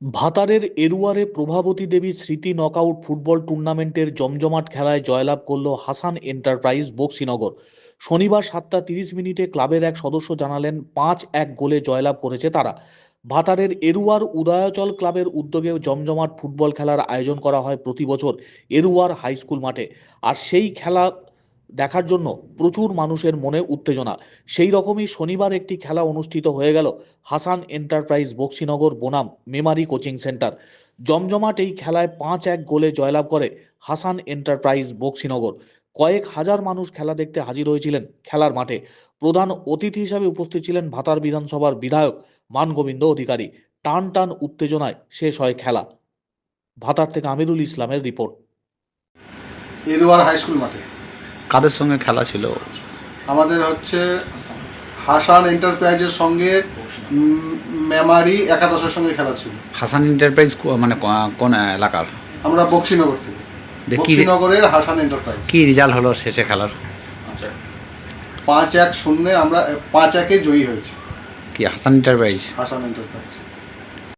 ভাতারের এরুয়ারে প্রভাবতী দেবী স্মৃতি knockout football টুর্নামেন্টের জমজমাট খেলায় জয়লাভ করল হাসান এন্টারপ্রাইজ বক্সিনগর। শনিবার সাতটা তিরিশ মিনিটে ক্লাবের এক সদস্য জানালেন, পাঁচ এক গোলে জয়লাভ করেছে তারা। ভাতারের এরুয়ার উদয়াচল ক্লাবের উদ্যোগে জমজমাট ফুটবল খেলার আয়োজন করা হয় প্রতি বছর এরুয়ার হাই স্কুল মাঠে। আর সেই খেলা দেখার জন্য প্রচুর মানুষের মনে উত্তেজনা। সেই রকমই শনিবার একটি খেলা অনুষ্ঠিত হয়ে গেল হাসান এন্টারপ্রাইজ বক্সিনগর বনাম মেমারি কোচিং সেন্টার। জমজমাট এই খেলায় পাঁচ এক গোলে জয়লাভ করে হাসান এন্টারপ্রাইজ বক্সিনগর। কয়েক হাজার মানুষ খেলা দেখতে হাজির হয়েছিলেন খেলার মাঠে। প্রধান অতিথি হিসাবে উপস্থিত ছিলেন ভাতার বিধানসভার বিধায়ক মানগোবিন্দ অধিকারী। টান টান উত্তেজনায় শেষ হয় খেলা। ভাতার থেকে আমিরুল ইসলামের রিপোর্ট। এরুয়ার হাই স্কুল মাঠে। কাদের সঙ্গে খেলা ছিল? আমাদের হচ্ছে হাসান এন্টারপ্রাইজের সঙ্গে মেমারি একাদশের সঙ্গে খেলা ছিল। হাসান এন্টারপ্রাইজ কো- মানে কোন এলাকার? আমরা বক্সিনগর থেকে। বক্সিনগরের হাসান এন্টারপ্রাইজ। কি রেজাল্ট হলো শেষে খেলার? পাঁচ এক শূন্যে আমরা পাঁচ একে জয়ী হয়েছি। কি হাসান এন্টারপ্রাইজ? হাসান এন্টারপ্রাইজ।